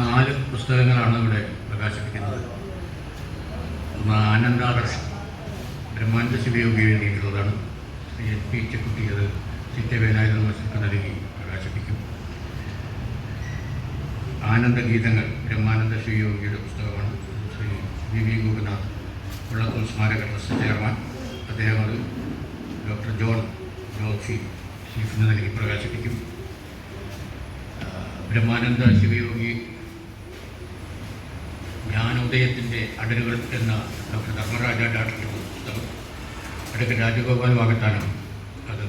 നാല് പുസ്തകങ്ങളാണ് ഇവിടെ പ്രകാശിപ്പിക്കുന്നത്. ഒന്ന് ആനന്ദാദർശം ബ്രഹ്മാനന്ദ ശിവയോഗി എഴുതിയിട്ടുള്ളതാണ് ശ്രീ എൻ പി ചെക്കുട്ടി അത് സി കെ വേലായുധ മാസ്റ്റർക്ക് നൽകി പ്രകാശിപ്പിക്കും. ആനന്ദഗീതങ്ങൾ ബ്രഹ്മാനന്ദ ശിവയോഗിയുടെ പുസ്തകമാണ് ശ്രീ വി വി ഗോപിനാഥ് ഉള്ളത്തൂർ സ്മാരക ട്രസ്റ്റ് ചെയർമാൻ. അദ്ദേഹം അത് ഡോക്ടർ ജോൺ ജോഷി ചീഫിന് നൽകി പ്രകാശിപ്പിക്കും. ബ്രഹ്മാനന്ദ ശിവയോഗി ജ്ഞാനോദയത്തിന്റെ അടരുകൾ എന്ന ഡോക്ടർ ധർമ്മരാജ ഡാക്ടറുടെ പുസ്തകം. അടുക്ക രാജഗോപാൽ വാഗത്താനം അത്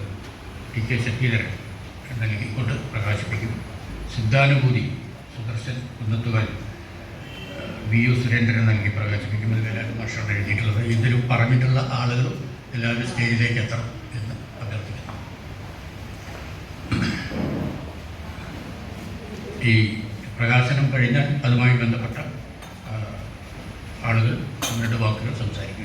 ടി കെ ശക്തിധരൻ നൽകിക്കൊണ്ട് പ്രകാശിപ്പിക്കും സിദ്ധാനുഭൂതി സുദർശൻ കുന്നത്തുകാൽ വി യു സുരേന്ദ്രൻ നൽകി പ്രകാശിപ്പിക്കും എല്ലാവരും ഭക്ഷണം എഴുതിയിട്ടുള്ളത്. ഇതിലും പറഞ്ഞിട്ടുള്ള ആളുകളും എല്ലാവരും സ്റ്റേജിലേക്ക് എത്തണം എന്ന് അഭ്യർത്ഥിക്കുന്നു. ഈ പ്രകാശനം കഴിഞ്ഞാൽ അതുമായി ബന്ധപ്പെട്ട അവരുടെ വാക്കുകൾ സംസാരിക്കുകയും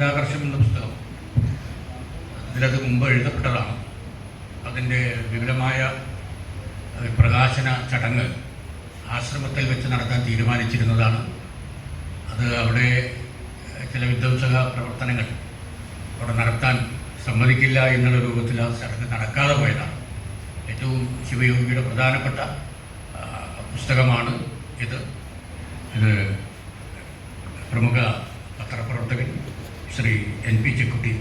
ചെയ്യും ആനന്ദാകർഷം എന്ന പുസ്തകം. അതിലത് മുമ്പ് എഴുതപ്പെട്ടതാണ്. അതിന്റെ വിപുലമായ പ്രകാശന ചടങ്ങ് ആശ്രമത്തിൽ വെച്ച് നടത്താൻ തീരുമാനിച്ചിരുന്നതാണ്. അത് അവിടെ ചില വിധ്വംസക പ്രവർത്തനങ്ങൾ അവിടെ നടത്താൻ സമ്മതിക്കില്ല എന്നുള്ള രൂപത്തിൽ ആ ചടങ്ങ് നടക്കാതെ പോയതാണ്. ഏറ്റവും ശിവയോഗിയുടെ പ്രധാനപ്പെട്ട പുസ്തകമാണ് ഇത്. ഇത് പ്രമുഖ പത്രപ്രവർത്തകൻ ശ്രീ എൻ പി ചെക്കുട്ടി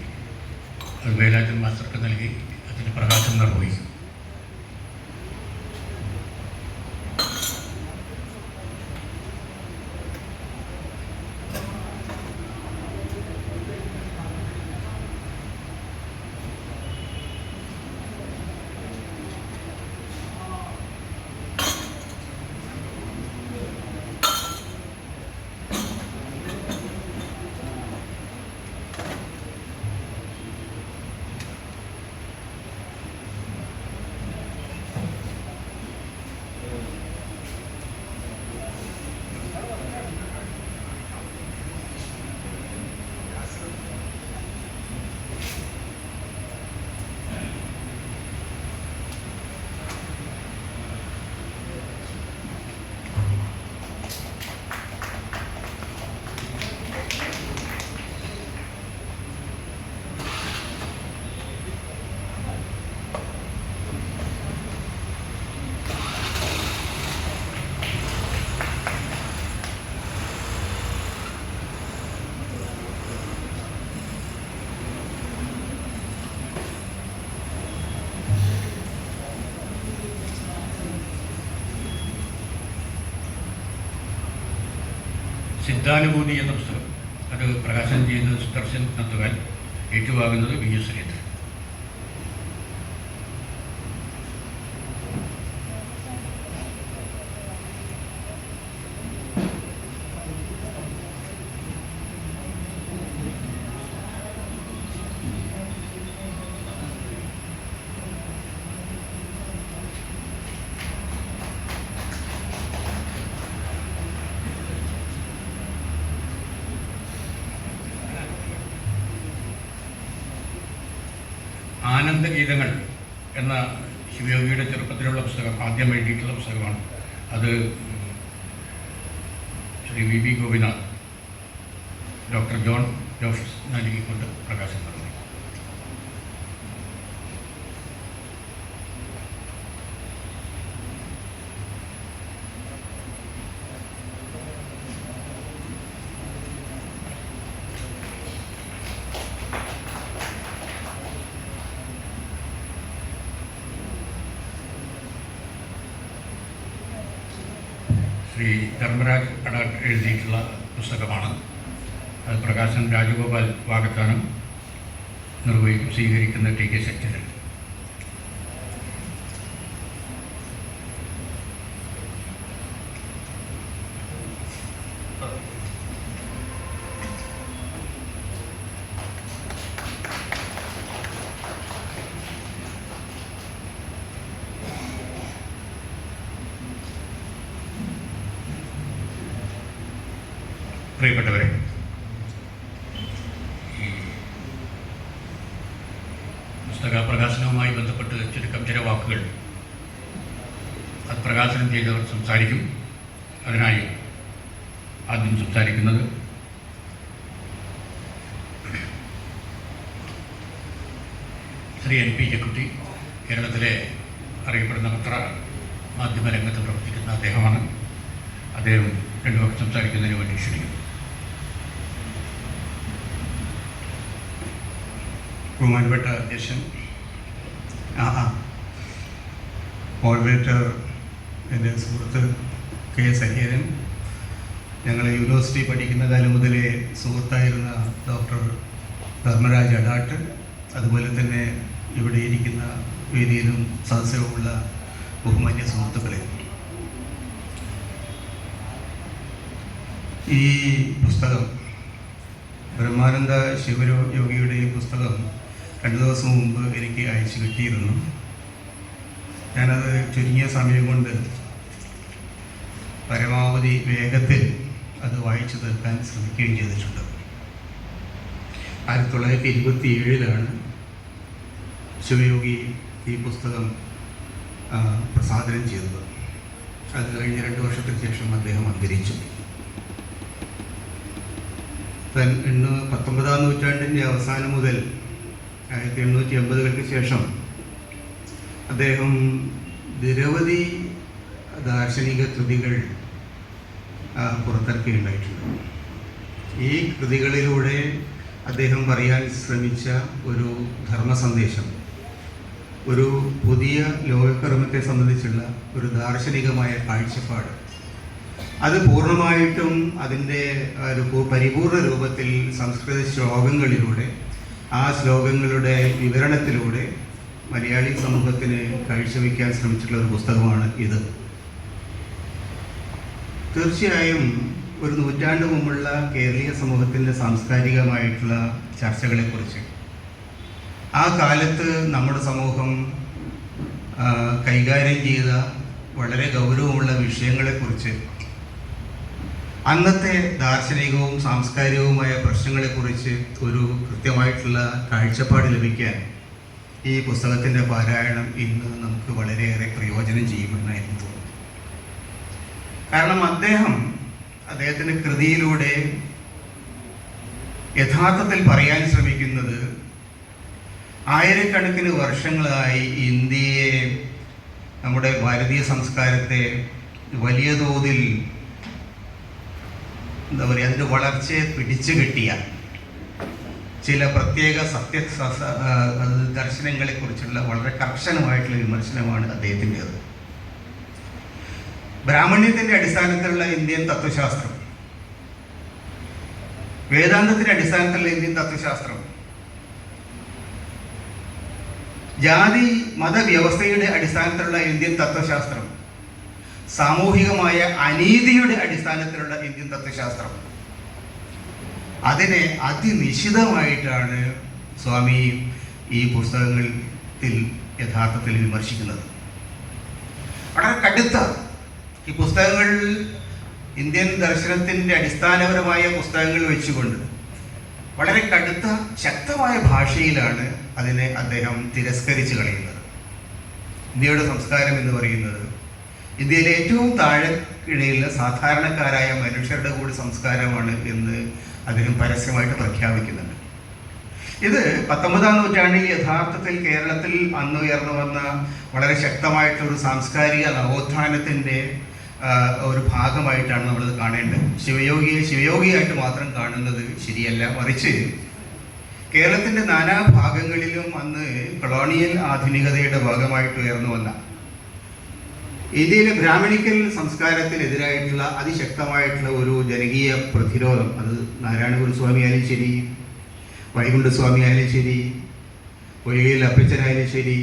വേലാജൻ മാസ്റ്റർക്ക് നൽകി അതിന്റെ പ്രകാശനം നിർവഹിക്കും സിദ്ധാനുഭൂതി എന്ന പുസ്തകം. അത് പ്രകാശനം ചെയ്യുന്നത് സുദർശൻ നത്തുകാൽ ഏറ്റുവാകുന്നത് വി എസ് സുരേന്ദ്രൻ ആനന്ദഗീതങ്ങൾ എന്ന ശിവയോഗിയുടെ ചെറുപ്പത്തിലുള്ള പുസ്തകം ആദ്യം എഴുതിയിട്ടുള്ള പുസ്തകമാണ്. അത് Shri V V Gopinath doctor John Josh നൽകിക്കൊണ്ട് പ്രകാശനം ശ്രീ ധർമ്മരാജ് അടാട്ട് എഴുതിയിട്ടുള്ള പുസ്തകമാണ്. അത് പ്രകാശൻ രാജഗോപാൽ വാഗത്താനം നിർവഹിക്കും സ്വീകരിക്കുന്ന ടി കെ ശക്തിധരൻ പ്രിയപ്പെട്ടവരെ ഈ പുസ്തക പ്രകാശനവുമായി ബന്ധപ്പെട്ട് ചുരുക്കം ചില വാക്കുകൾ. അത് പ്രകാശനം ചെയ്തവർ സംസാരിക്കും. അതിനായി ആദ്യം സംസാരിക്കുന്നത് ശ്രീ എൻ പി ചെക്കുട്ടി കേരളത്തിലെ അറിയപ്പെടുന്ന പത്ര മാധ്യമ രംഗത്ത് പ്രവർത്തിക്കുന്ന അദ്ദേഹമാണ്. അദ്ദേഹം രണ്ടു വാക്ക് സംസാരിക്കുന്നതിന് വേണ്ടി ക്ഷണിക്കുന്നു. ബഹുമാനപ്പെട്ട അധ്യക്ഷൻ ആ ആ. മോഡറേറ്റർ എന്റെ സുഹൃത്ത് കെ എസ് ഹരിഹരൻ ഞങ്ങൾ യൂണിവേഴ്സിറ്റി പഠിക്കുന്ന കാലം മുതലേ സുഹൃത്തായിരുന്ന ഡോക്ടർ ധർമ്മരാജ് അഡാട്ട് അതുപോലെ തന്നെ ഇവിടെ ഇരിക്കുന്ന വേദിയിലും സദസ്യവുമുള്ള ബഹുമാന്യ സുഹൃത്തുക്കളെ. ഈ പുസ്തകം ബ്രഹ്മാനന്ദ ശിവരോ യോഗിയുടെ ഈ പുസ്തകം രണ്ട് ദിവസം മുമ്പ് എനിക്ക് അയച്ചു കിട്ടിയിരുന്നു. ഞാനത് ചുരുങ്ങിയ സമയം കൊണ്ട് പരമാവധി വേഗത്തിൽ അത് വായിച്ചു തീർക്കാൻ ശ്രമിക്കുകയും ചെയ്തിട്ടുണ്ട്. ആയിരത്തി തൊള്ളായിരത്തി ഇരുപത്തി ഏഴിലാണ് ശിവയോഗി ഈ പുസ്തകം പ്രസാദനം ചെയ്തത്. അത് കഴിഞ്ഞ രണ്ട് വർഷത്തിന് ശേഷം അദ്ദേഹം അന്തരിച്ചു. തൻ ഇന്ന് പത്തൊമ്പതാം നൂറ്റാണ്ടിന്റെ അവസാനം മുതൽ ആയിരത്തി എണ്ണൂറ്റി എൺപതുകൾക്ക് ശേഷം അദ്ദേഹം നിരവധി ദാർശനിക കൃതികൾ ആ, പുറത്തിറക്കുകയുണ്ടായിട്ടുണ്ട് ഈ കൃതികളിലൂടെ അദ്ദേഹം പറയാൻ ശ്രമിച്ച ഒരു ധർമ്മ സന്ദേശം ഒരു പുതിയ ലോകക്രമത്തെ സംബന്ധിച്ചുള്ള ഒരു ദാർശനികമായ കാഴ്ചപ്പാട്. അത് പൂർണമായിട്ടും അതിന്റെ ഒരു പരിപൂർണ രൂപത്തിൽ സംസ്കൃത ശ്ലോകങ്ങളിലൂടെ ആ ശ്ലോകങ്ങളുടെ വിവരണത്തിലൂടെ മലയാളി സമൂഹത്തിന് കാഴ്ചവെക്കാൻ ശ്രമിച്ചിട്ടുള്ള ഒരു പുസ്തകമാണ് ഇത്. തീർച്ചയായും ഒരു നൂറ്റാണ്ട് മുമ്പുള്ള കേരളീയ സമൂഹത്തിന്റെ സാംസ്കാരികമായിട്ടുള്ള ചർച്ചകളെക്കുറിച്ച്. ആ കാലത്ത് നമ്മുടെ സമൂഹം കൈകാര്യം ചെയ്ത വളരെ ഗൗരവമുള്ള വിഷയങ്ങളെക്കുറിച്ച് അന്നത്തെ ദാർശനികവും സാംസ്കാരികവുമായ പ്രശ്നങ്ങളെക്കുറിച്ച് ഒരു കൃത്യമായിട്ടുള്ള കാഴ്ചപ്പാട് ലഭിക്കാൻ ഈ പുസ്തകത്തിന്റെ പാരായണം ഇന്ന് നമുക്ക് വളരെയേറെ പ്രയോജനം ചെയ്യുമെന്ന് എനിക്ക് തോന്നുന്നു. കാരണം അദ്ദേഹം അദ്ദേഹത്തിന്റെ കൃതിയിലൂടെ യഥാർത്ഥത്തിൽ പറയാൻ ശ്രമിക്കുന്നത് ആയിരക്കണക്കിന് വർഷങ്ങളായി ഇന്ത്യയെ നമ്മുടെ ഭാരതീയ സംസ്കാരത്തെ വലിയ തോതിൽ എന്താ പറയുക അതിന്റെ വളർച്ചയെ പിടിച്ചു കെട്ടിയ ചില പ്രത്യേക സത്യ ദർശനങ്ങളെക്കുറിച്ചുള്ള വളരെ കർശനമായിട്ടുള്ള വിമർശനമാണ് അദ്ദേഹത്തിന്റെത്. ബ്രാഹ്മണ്യത്തിന്റെ അടിസ്ഥാനത്തിലുള്ള ഇന്ത്യൻ തത്വശാസ്ത്രം വേദാന്തത്തിന്റെ അടിസ്ഥാനത്തിലുള്ള ഇന്ത്യൻ തത്വശാസ്ത്രം ജാതി മതവ്യവസ്ഥയുടെ അടിസ്ഥാനത്തിലുള്ള ഇന്ത്യൻ തത്വശാസ്ത്രം സാമൂഹികമായ അനീതിയുടെ അടിസ്ഥാനത്തിലുള്ള ഇന്ത്യൻ തത്വശാസ്ത്രം. അതിനെ അതിനിശിതമായിട്ടാണ് സ്വാമി ഈ പുസ്തകങ്ങളിൽ യഥാർത്ഥത്തിൽ വിമർശിക്കുന്നത്. വളരെ കടുത്ത ഈ പുസ്തകങ്ങൾ ഇന്ത്യൻ ദർശനത്തിന്റെ അടിസ്ഥാനപരമായ പുസ്തകങ്ങൾ വെച്ചുകൊണ്ട് വളരെ കടുത്ത ശക്തമായ ഭാഷയിലാണ് അതിനെ അദ്ദേഹം തിരസ്കരിച്ച് കളയുന്നത്. ഇന്ത്യയുടെ സംസ്കാരം എന്ന് പറയുന്നത് ഇന്ത്യയിലെ ഏറ്റവും താഴെക്കിടയിലുള്ള സാധാരണക്കാരായ മനുഷ്യരുടെ കൂടി സംസ്കാരമാണ് എന്ന് അദ്ദേഹം പരസ്യമായിട്ട് പ്രഖ്യാപിക്കുന്നുണ്ട്. ഇത് പത്തൊമ്പതാം നൂറ്റാണ്ടിൽ യഥാർത്ഥത്തിൽ കേരളത്തിൽ അന്നുയർന്നു വന്ന വളരെ ശക്തമായിട്ടൊരു സാംസ്കാരിക നവോത്ഥാനത്തിന്റെ ഒരു ഭാഗമായിട്ടാണ് നമ്മളിത് കാണേണ്ടത്. ശിവയോഗിയെ ശിവയോഗിയായിട്ട് മാത്രം കാണുന്നത് ശരിയല്ല. മറിച്ച് കേരളത്തിന്റെ നാനാ ഭാഗങ്ങളിലും അന്ന് കൊളോണിയൽ ആധുനികതയുടെ ഭാഗമായിട്ട് ഉയർന്നു വന്ന ഇന്ത്യയിലെ ബ്രാഹ്മണിക്കൽ സംസ്കാരത്തിനെതിരായിട്ടുള്ള അതിശക്തമായിട്ടുള്ള ഒരു ജനകീയ പ്രതിരോധം അത് നാരായണഗുരു ഗുരുസ്വാമി ആയാലും ശരി വൈകുണ്ഠസ്വാമി ആയാലും ശരി ഒഴികയിൽ അപ്പച്ചനായാലും ശരി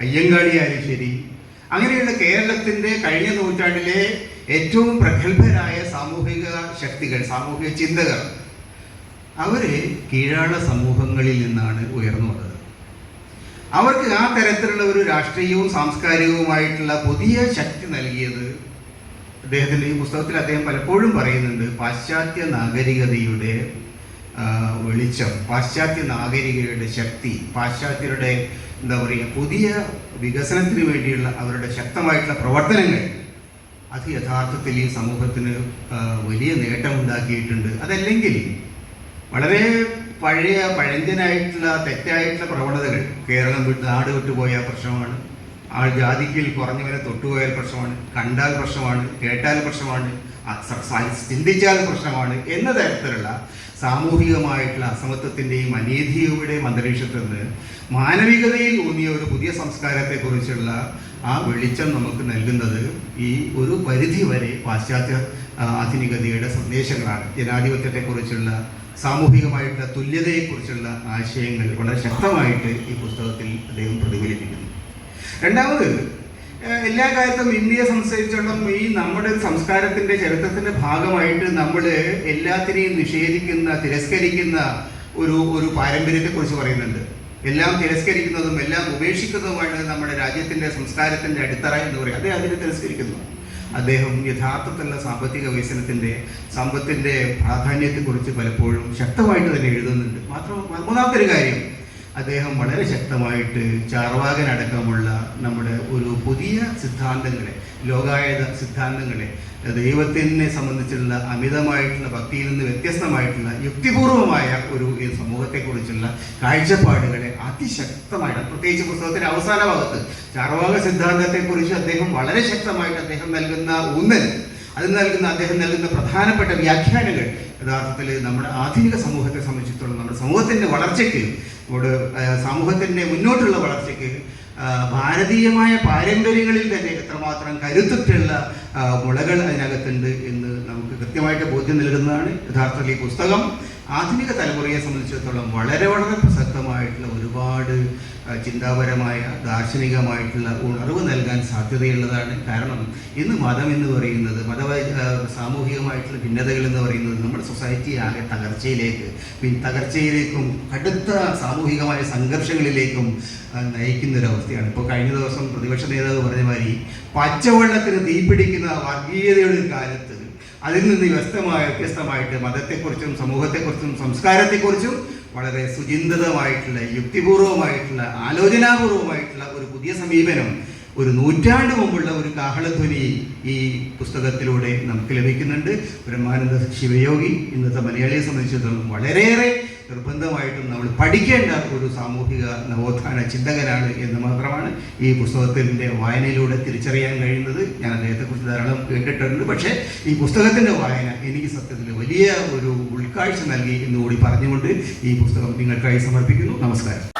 അയ്യങ്കാളി ആയാലും ശരി അങ്ങനെയുള്ള കേരളത്തിന്റെ കഴിഞ്ഞ നൂറ്റാണ്ടിലെ ഏറ്റവും പ്രഗത്ഭരായ സാമൂഹിക ശക്തികൾ സാമൂഹിക ചിന്തകർ അവർ കീഴാള സമൂഹങ്ങളിൽ നിന്നാണ് ഉയർന്നു വന്നത് അവർക്ക് ആ തരത്തിലുള്ള ഒരു രാഷ്ട്രീയവും സാംസ്കാരികവുമായിട്ടുള്ള പുതിയ ശക്തി നൽകിയത് അദ്ദേഹത്തിന്റെ ഈ പുസ്തകത്തിൽ അദ്ദേഹം പലപ്പോഴും പറയുന്നുണ്ട് പാശ്ചാത്യ നാഗരികതയുടെ വെളിച്ചം പാശ്ചാത്യ നാഗരികതയുടെ ശക്തി പാശ്ചാത്യരുടെ എന്താ പറയുക പുതിയ വികസനത്തിന് വേണ്ടിയുള്ള അവരുടെ ശക്തമായിട്ടുള്ള പ്രവർത്തനങ്ങൾ. അത് യഥാർത്ഥത്തിൽ ഈ സമൂഹത്തിന് വലിയ നേട്ടമുണ്ടാക്കിയിട്ടുണ്ട്. അതല്ലെങ്കിൽ വളരെ പഴയ പഴഞ്ചനായിട്ടുള്ള തെറ്റായിട്ടുള്ള പ്രവണതകൾ. കേരളം വിട്ട് നാട് വിട്ടുപോയ പ്രശ്നമാണ്. ആൾ ജാതിക്കിൽ കുറഞ്ഞവരെ തൊട്ടുപോയാൽ പ്രശ്നമാണ്. കണ്ടാൽ പ്രശ്നമാണ്. കേട്ടാൽ പ്രശ്നമാണ്. ചിന്തിച്ചാൽ പ്രശ്നമാണ് എന്ന തരത്തിലുള്ള സാമൂഹികമായിട്ടുള്ള അസമത്വത്തിന്റെയും അനീതിയുടെയും അന്തരീക്ഷത്തിൽ നിന്ന് മാനവികതയിൽ ഊന്നിയ ഒരു പുതിയ സംസ്കാരത്തെക്കുറിച്ചുള്ള ആ വെളിച്ചം നമുക്ക് നൽകുന്നത് ഈ ഒരു പരിധി വരെ പാശ്ചാത്യ ആധുനികതയുടെ സന്ദേശങ്ങളാണ്. ജനാധിപത്യത്തെക്കുറിച്ചുള്ള സാമൂഹികമായിട്ടുള്ള തുല്യതയെക്കുറിച്ചുള്ള ആശയങ്ങൾ വളരെ ശക്തമായിട്ട് ഈ പുസ്തകത്തിൽ അദ്ദേഹം പ്രതിഫലിപ്പിക്കുന്നു. രണ്ടാമത് എല്ലാ കാലത്തും ഇന്ത്യയെ സംബന്ധിച്ചിടത്തോളം ഈ നമ്മുടെ സംസ്കാരത്തിന്റെ ചരിത്രത്തിന്റെ ഭാഗമായിട്ട് നമ്മൾ എല്ലാത്തിനെയും നിഷേധിക്കുന്ന തിരസ്കരിക്കുന്ന ഒരു ഒരു പാരമ്പര്യത്തെക്കുറിച്ച് പറയുന്നുണ്ട്. എല്ലാം തിരസ്കരിക്കുന്നതും എല്ലാം ഉപേക്ഷിക്കുന്നതുമാണ് നമ്മുടെ രാജ്യത്തിന്റെ സംസ്കാരത്തിന്റെ അടിത്തറ എന്ന് പറയും അതേ അതിനെ തിരസ്കരിക്കുന്നു. അദ്ദേഹം യഥാർത്ഥത്തിലുള്ള സാമ്പത്തിക വികസനത്തിന്റെ സമ്പത്തിന്റെ പ്രാധാന്യത്തെക്കുറിച്ച് പലപ്പോഴും ശക്തമായിട്ട് തന്നെ എഴുതുന്നുണ്ട്. മാത്രം മൂന്നാമത്തെ ഒരു കാര്യം. അദ്ദേഹം വളരെ ശക്തമായിട്ട് ചാർവാകനടക്കമുള്ള നമ്മുടെ ഒരു പുതിയ സിദ്ധാന്തങ്ങളെ ലോകായത സിദ്ധാന്തങ്ങളെ ദൈവത്തിനെ സംബന്ധിച്ചുള്ള അമിതമായിട്ടുള്ള ഭക്തിയിൽ നിന്ന് വ്യത്യസ്തമായിട്ടുള്ള യുക്തിപൂർവമായ ഒരു സമൂഹത്തെക്കുറിച്ചുള്ള കാഴ്ചപ്പാടുകളെ അതിശക്തമായിട്ട് പ്രത്യേകിച്ച് പുസ്തകത്തിന്റെ അവസാന ഭാഗത്ത് ചാർവാക സിദ്ധാന്തത്തെക്കുറിച്ച് അദ്ദേഹം വളരെ ശക്തമായിട്ട് അദ്ദേഹം നൽകുന്ന ഊന്നൽ അതിൽ നൽകുന്ന അദ്ദേഹം നൽകുന്ന പ്രധാനപ്പെട്ട വ്യാഖ്യാനങ്ങൾ യഥാർത്ഥത്തിൽ നമ്മുടെ ആധുനിക സമൂഹത്തെ സംബന്ധിച്ചിടത്തോളം നമ്മുടെ സമൂഹത്തിന്റെ വളർച്ചയ്ക്ക് നമ്മുടെ സമൂഹത്തിന്റെ മുന്നോട്ടുള്ള വളർച്ചയ്ക്ക് ഭാരതീയമായ പാരമ്പര്യങ്ങളിൽ തന്നെ എത്രമാത്രം കരുത്തുറ്റുള്ള മുളകൾ അതിനകത്തുണ്ട് എന്ന് നമുക്ക് കൃത്യമായിട്ട് ബോധ്യം നൽകുന്നതാണ് യഥാർത്ഥത്തിൽ ഈ പുസ്തകം. ആധുനിക തലമുറയെ സംബന്ധിച്ചിടത്തോളം വളരെ വളരെ പ്രസക്തമായിട്ടുള്ള ഒരുപാട് ചിന്താപരമായ ദാർശനികമായിട്ടുള്ള ഉണർവ് നൽകാൻ സാധ്യതയുള്ളതാണ് കാരണം ഇന്ന് മതം എന്ന് പറയുന്നത് മത സാമൂഹികമായിട്ടുള്ള ഭിന്നതകൾ എന്ന് പറയുന്നത് നമ്മുടെ സൊസൈറ്റി ആകെ തകർച്ചയിലേക്ക് പിന്നെ തകർച്ചയിലേക്കും കടുത്ത സാമൂഹികമായ സംഘർഷങ്ങളിലേക്കും നയിക്കുന്നൊരവസ്ഥയാണ്. ഇപ്പോൾ കഴിഞ്ഞ ദിവസം പ്രതിപക്ഷ നേതാവ് പറഞ്ഞ മാതിരി പച്ചവെള്ളത്തിന് തീപിടിക്കുന്ന വർഗീയതയുടെ കാലത്ത് അതിൽ നിന്ന് വ്യക്തമായ വ്യത്യസ്തമായിട്ട് മതത്തെക്കുറിച്ചും സമൂഹത്തെക്കുറിച്ചും സംസ്കാരത്തെക്കുറിച്ചും വളരെ സുചിന്തിതമായിട്ടുള്ള യുക്തിപൂർവമായിട്ടുള്ള ആലോചനാപൂർവമായിട്ടുള്ള ഒരു പുതിയ സമീപനം ഒരു നൂറ്റാണ്ട് മുമ്പുള്ള ഒരു കാഹളധ്വനി ഈ പുസ്തകത്തിലൂടെ നമുക്ക് ലഭിക്കുന്നുണ്ട്. ബ്രഹ്മാനന്ദ ശിവയോഗി ഇന്നത്തെ മലയാളിയെ സംബന്ധിച്ചിടത്തോളം വളരെയേറെ നിർബന്ധമായിട്ടും നമ്മൾ പഠിക്കേണ്ട ഒരു സാമൂഹിക നവോത്ഥാന ചിന്തകനാണ് എന്ന് മാത്രമാണ് ഈ പുസ്തകത്തിന്റെ വായനയിലൂടെ തിരിച്ചറിയാൻ കഴിയുന്നത്. ഞാൻ അദ്ദേഹത്തെക്കുറിച്ച് ധാരാളം കേട്ടിട്ടുണ്ട്. പക്ഷേ ഈ പുസ്തകത്തിന്റെ വായന എനിക്ക് സത്യത്തിൽ വലിയ ഒരു ഉൾക്കാഴ്ച നൽകി എന്നുകൂടി പറഞ്ഞുകൊണ്ട് ഈ പുസ്തകം നിങ്ങൾക്കായി സമർപ്പിക്കുന്നു. നമസ്കാരം.